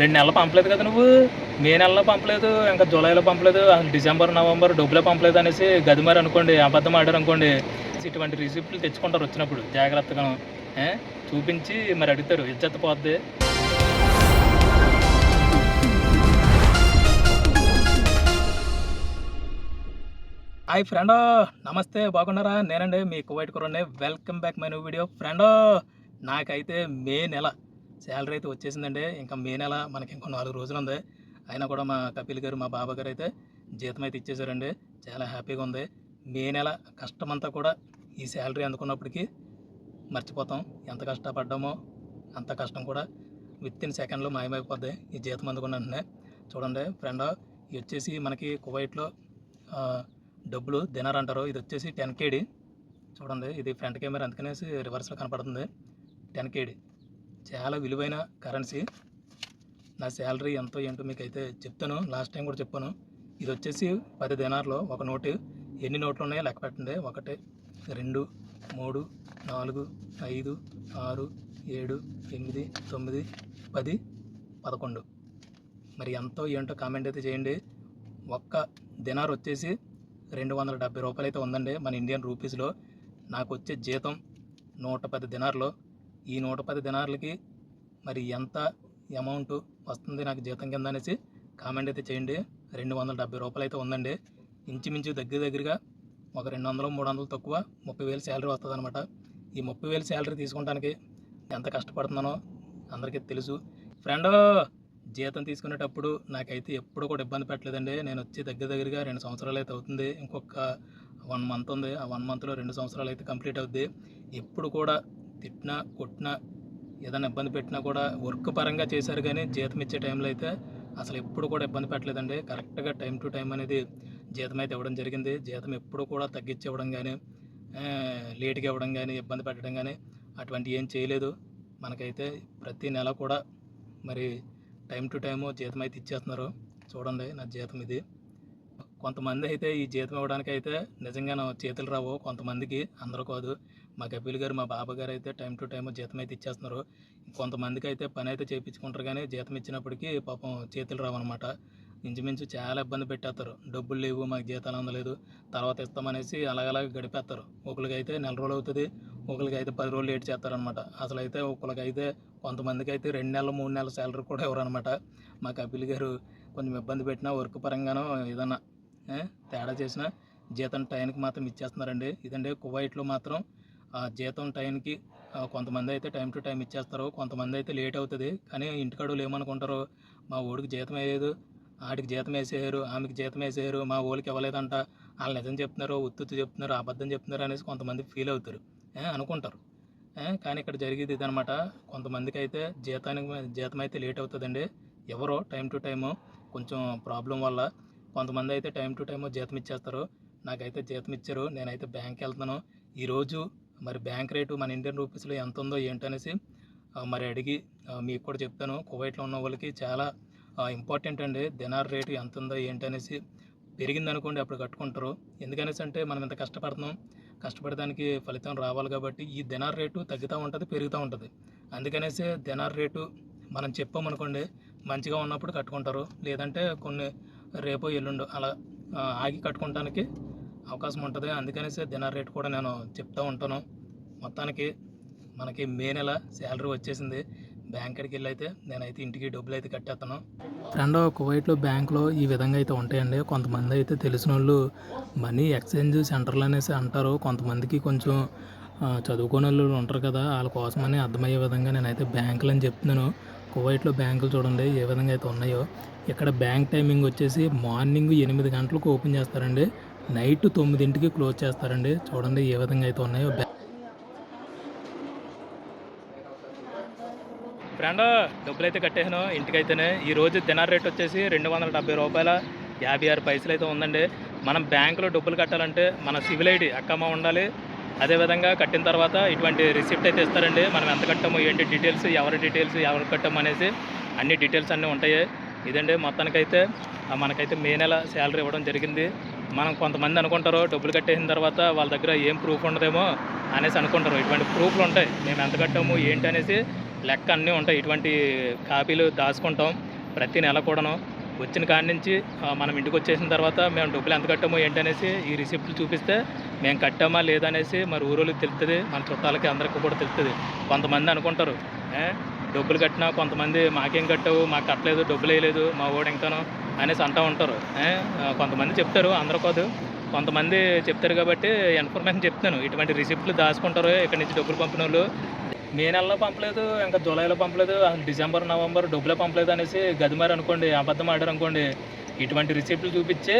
రెండు నెలలు పంపలేదు కదా నువ్వు. మే నెలలో పంపలేదు ఇంకా జూలైలో పంపలేదు అసలు డిసెంబర్ నవంబర్ డబ్బులే పంపలేదు అనేసి గది మరి అనుకోండి అబద్ధం ఆడారు అనుకోండి. ఇటువంటి రిసిప్ట్లు తెచ్చుకుంటారు వచ్చినప్పుడు జాగ్రత్తగా. చూపించి మరి అడుగుతారు ఇజ్జత్ పోద్ది. హాయ్ ఫ్రెండ్ నమస్తే బాగున్నారా? నేనండి మీ Kuwait కురండి welcome back my new video. Friend నాకైతే మే నెల. శాలరీ అయితే వచ్చేసిందండి. ఇంకా మే నెల మనకి ఇంకో నాలుగు రోజులు ఉంది అయినా కూడా మా కపిల్ గారు మా బాబా గారు అయితే జీతం అయితే ఇచ్చేసారండి. చాలా హ్యాపీగా ఉంది. మే నెల కష్టమంతా కూడా ఈ శాలరీ అందుకున్నప్పటికీ మర్చిపోతాం. ఎంత కష్టపడ్డామో అంత కష్టం కూడా విత్ ఇన్ సెకండ్లో మాయమైపోద్ది ఈ జీతం అందుకున్న చూడండి ఫ్రెండ్ ఇది వచ్చేసి మనకి కువైట్లో డబ్బులు దినార్ అంటారు. ఇది వచ్చేసి టెన్ కేడి. చూడండి ఇది ఫ్రంట్ కెమెరా అందుకనేసి రివర్స్లో కనపడుతుంది. టెన్ కేడి. చాలా విలువైన కరెన్సీ నా శాలరీ ఎంతో ఏంటో మీకు అయితే చెప్తాను. లాస్ట్ టైం కూడా చెప్పాను. ఇది వచ్చేసి పది దినార్లో ఒక నోటు. ఎన్ని నోట్లు ఉన్నాయో లెక్క పెట్టండి. ఒకటి రెండు మూడు నాలుగు ఐదు ఆరు ఏడు ఎనిమిది తొమ్మిది పది పదకొండు. మరి ఎంతో ఏంటో కామెంట్ అయితే చేయండి. ఒక్క దినార్ వచ్చేసి రెండు వందల డెబ్బై రూపాయలు అయితే ఉందండి మన ఇండియన్ రూపీస్లో నాకు వచ్చే జీతం నూట పది దినార్లో ఈ నూట పది దినార్లకి మరి ఎంత అమౌంట్ వస్తుంది నాకు జీతం కింద అనేసి కామెంట్ అయితే చేయండి. రెండు వందల డెబ్బై రూపాయలు అయితే ఉందండి. ఇంచుమించు దగ్గర దగ్గరగా ఒక రెండు వందలు మూడు వందలు తక్కువ ముప్పై వేలు శాలరీ వస్తుంది అనమాట ఈ ముప్పై వేలు శాలరీ తీసుకోవడానికి ఎంత కష్టపడుతున్నానో అందరికీ తెలుసు. ఫ్రెండ్ జీతం తీసుకునేటప్పుడు నాకైతే ఎప్పుడు కూడా ఇబ్బంది పెట్టలేదండి. నేను వచ్చి దగ్గర దగ్గరగా రెండు సంవత్సరాలు అయితే అవుతుంది. ఇంకొక వన్ మంత్ ఉంది. ఆ వన్ మంత్లో రెండు సంవత్సరాలు అయితే కంప్లీట్ అవుద్ది. ఎప్పుడు కూడా తిట్టినా కొట్టినా ఏదైనా ఇబ్బంది పెట్టినా కూడా వర్క్ పరంగా చేశారు కానీ జీతం ఇచ్చే టైంలో అయితే అసలు ఎప్పుడు కూడా ఇబ్బంది పెట్టలేదండి. కరెక్ట్గా టైం టు టైం అనేది జీతం అయితే ఇవ్వడం జరిగింది. జీతం ఎప్పుడు కూడా తగ్గించి ఇవ్వడం కానీ లేట్గా ఇవ్వడం కానీ ఇబ్బంది పెట్టడం కానీ అటువంటి ఏం చేయలేదు. మనకైతే ప్రతి నెల కూడా మరి టైం టు టైము జీతం అయితే ఇచ్చేస్తున్నారు. చూడండి నా జీతం ఇది. కొంతమంది అయితే ఈ జీతం ఇవ్వడానికి అయితే నిజంగా నా చేతులు రావు. కొంతమందికి అందరూ కాదు. మా కపిల్ గారు మా బాబా గారు అయితే టైం టు టైం జీతం అయితే ఇచ్చేస్తున్నారు. కొంతమందికి అయితే పని అయితే చేయించుకుంటారు కానీ జీతం ఇచ్చినప్పటికీ పాపం చేతులు రావు అనమాట ఇంచుమించు చాలా ఇబ్బంది పెట్టేస్తారు. డబ్బులు లేవు మాకు జీతాలు అందలేదు. తర్వాత ఇస్తామనేసి అలాగలాగా గడిపేస్తారు. ఒకరికి అయితే నెల రోజులు అవుతుంది ఒకరికి అయితే పది రోజులు లేట్ చేస్తారనమాట అసలు అయితే ఒకరికి అయితే కొంతమందికి అయితే రెండు నెలలు మూడు నెలల శాలరీ కూడా ఇవ్వరనమాట మా కపిల్ గారు కొంచెం ఇబ్బంది పెట్టినా వర్క్ పరంగానో ఏదన్నా తేడా చేసినా జీతం టైంకి మాత్రం ఇచ్చేస్తున్నారండి. ఇదండి కువైట్లో మాత్రం జీతం టైంకి కొంతమంది అయితే టైం టు టైం ఇచ్చేస్తారు. కొంతమంది అయితే లేట్ అవుతుంది. కానీ ఇంటికాడోళ్ళు ఏమనుకుంటారు మా ఊడికి జీతం వేయదు ఆడికి జీతం వేసేయారు ఆమెకి జీతం వేసేయారు మా ఊళ్ళకి ఇవ్వలేదంట. వాళ్ళు నిజం చెప్తున్నారు ఉత్తుత్తు చెప్తున్నారు అబద్ధం చెప్తున్నారు అనేసి కొంతమంది ఫీల్ అవుతారు. అనుకుంటారు. కానీ ఇక్కడ జరిగేది ఇదనమాట కొంతమందికి అయితే జీతానికి జీతం అయితే లేట్ అవుతుందండి. ఎవరో టైం టు టైము కొంచెం ప్రాబ్లం వల్ల కొంతమంది అయితే టైం టు టైం జీతం ఇచ్చేస్తారు. నాకైతే జీతం ఇచ్చారు. నేనైతే బ్యాంక్కి వెళ్తున్నాను. ఈరోజు మరి బ్యాంక్ రేటు మన ఇండియన్ రూపీస్లో ఎంత ఉందో ఏంటనేసి మరి అడిగి మీకు కూడా చెప్తాను. కువైట్లో ఉన్న వాళ్ళకి చాలా ఇంపార్టెంట్ అండి. దినార్ రేటు ఎంత ఉందో ఏంటనేసి పెరిగింది అనుకోండి అప్పుడు కట్టుకుంటారు. ఎందుకనేసి అంటే మనం ఇంత కష్టపడుతున్నాం. కష్టపడడానికి ఫలితం రావాలి కాబట్టి ఈ దినార్ రేటు తగ్గుతూ ఉంటుంది పెరుగుతూ ఉంటుంది. అందుకనేసి దినార్ రేటు మనం చెప్పామనుకోండి మంచిగా ఉన్నప్పుడు కట్టుకుంటారు. లేదంటే కొన్ని రేపు ఎల్లుండో అలా ఆగి కట్టుకోవడానికి అవకాశం ఉంటుంది. అందుకనేసి దినార్ రేట్ కూడా నేను చెప్తూ ఉంటాను. మొత్తానికి మనకి మే నెల శాలరీ వచ్చేసింది. బ్యాంక్ అడికి వెళ్ళి అయితే నేనైతే ఇంటికి డబ్బులు అయితే కట్టేస్తాను. ఫ్రెండ్ కువైట్లో బ్యాంకులో ఈ విధంగా అయితే ఉంటాయండి. కొంతమంది అయితే తెలిసిన వాళ్ళు మనీ ఎక్స్చేంజ్ సెంటర్లు అనేసి అంటారు. కొంతమందికి కొంచెం చదువుకునే వాళ్ళు ఉంటారు కదా వాళ్ళ కోసమని అర్థమయ్యే విధంగా నేనైతే బ్యాంకులు అని చెప్తున్నాను. కువైట్లో బ్యాంకులు చూడండి ఏ విధంగా అయితే ఉన్నాయో. ఇక్కడ బ్యాంక్ టైమింగ్ వచ్చేసి మార్నింగ్ ఎనిమిది గంటలకు ఓపెన్ చేస్తారండి. నైట్ తొమ్మిదింటికి క్లోజ్ చేస్తారండి. చూడండి ఏ విధంగా అయితే ఉన్నాయో. ఫ్రెండ్ డబ్బులు అయితే కట్టేసాను ఇంటికైతేనే. ఈ రోజు దినార్ రేట్ వచ్చేసి రెండు వందల డెబ్బై రూపాయల యాభై ఆరు పైసలు అయితే ఉందండి. మనం బ్యాంకులో డబ్బులు కట్టాలంటే మన సివిల్ ఐడి అక్కమ్మ ఉండాలి. అదేవిధంగా కట్టిన తర్వాత ఇటువంటి రిసిప్ట్ అయితే ఇస్తారండి. మనం ఎంత కట్టాము ఏంటి డీటెయిల్స్ ఎవరి డీటెయిల్స్ ఎవరు కట్టాము అనేసి అన్ని డీటెయిల్స్ అన్నీ ఉంటాయి. ఇదండి మొత్తానికైతే మనకైతే మే నెల శాలరీ ఇవ్వడం జరిగింది. మనం కొంతమంది అనుకుంటారు డబ్బులు కట్టేసిన తర్వాత వాళ్ళ దగ్గర ఏం ప్రూఫ్ ఉండదేమో అనేసి అనుకుంటారు. ఇటువంటి ప్రూఫ్లు ఉంటాయి. మేము ఎంత కట్టాము ఏంటి అనేసి లెక్క అన్నీ ఉంటాయి. ఇటువంటి కాపీలు దాచుకుంటాం ప్రతి నెల కూడాను. వచ్చిన కాడి నుంచి మనం ఇంటికి వచ్చేసిన తర్వాత మేము డబ్బులు ఎంత కట్టామో ఏంటనేసి ఈ రిసిప్ట్లు చూపిస్తే మేము కట్టామా లేదా అనేసి మరి ఊరోళ్ళకి తెలుస్తుంది మన చుట్టాలకి అందరికీ కూడా తెలుస్తుంది కొంతమంది అనుకుంటారు డబ్బులు కట్టినా కొంతమంది మాకేం కట్టావు మాకు కట్టలేదు డబ్బులు వేయలేదు మా ఓడు ఇంకాను అనేసి అంటూ ఉంటారు. కొంతమంది చెప్తారు అందరూ కాదు. కొంతమంది చెప్తారు కాబట్టి ఇన్ఫర్మేషన్ చెప్తాను ఇటువంటి రిసిప్ట్లు దాచుకుంటారు ఇక్కడ నుంచి డబ్బులు పంపిన వాళ్ళు మే నెలలో పంపలేదు ఇంకా జూలైలో పంపలేదు డిసెంబర్ నవంబర్ డబ్బులే పంపలేదు అనేసి గదిమారు అనుకోండి అబద్ధం ఆడారు అనుకోండి ఇటువంటి రిసిప్ట్లు చూపించే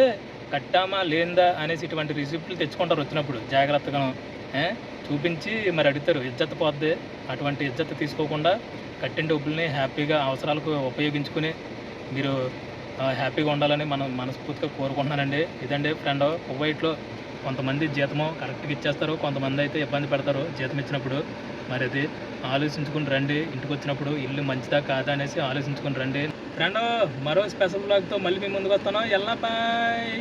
కట్టామా లేందా అనేసి ఇటువంటి రిసిప్ట్లు తెచ్చుకుంటారు వచ్చినప్పుడు జాగ్రత్తగా. చూపించి మరి అడుగుతారు ఇజ్జత్ పోద్ది. అటువంటి ఇజ్జత తీసుకోకుండా కట్టిన డబ్బుల్ని హ్యాపీగా అవసరాలకు ఉపయోగించుకుని మీరు హ్యాపీగా ఉండాలని మనం మనస్ఫూర్తిగా కోరుకుంటున్నానండి. ఇదండి ఫ్రెండ్ కువైట్లో కొంతమంది జీతము కరెక్ట్గా ఇచ్చేస్తారు కొంతమంది అయితే ఇబ్బంది పెడతారు జీతం ఇచ్చినప్పుడు. మరి అది ఆలోచించుకుని రండి ఇంటికి వచ్చినప్పుడు ఇల్లు మంచిదా కాదా అనేసి ఆలోచించుకుని రండి. ఫ్రెండ్ మరో స్పెషల్ బ్లాగ్తో మళ్ళీ మీ ముందుకు వస్తాను. ఎల్లా బాయ్!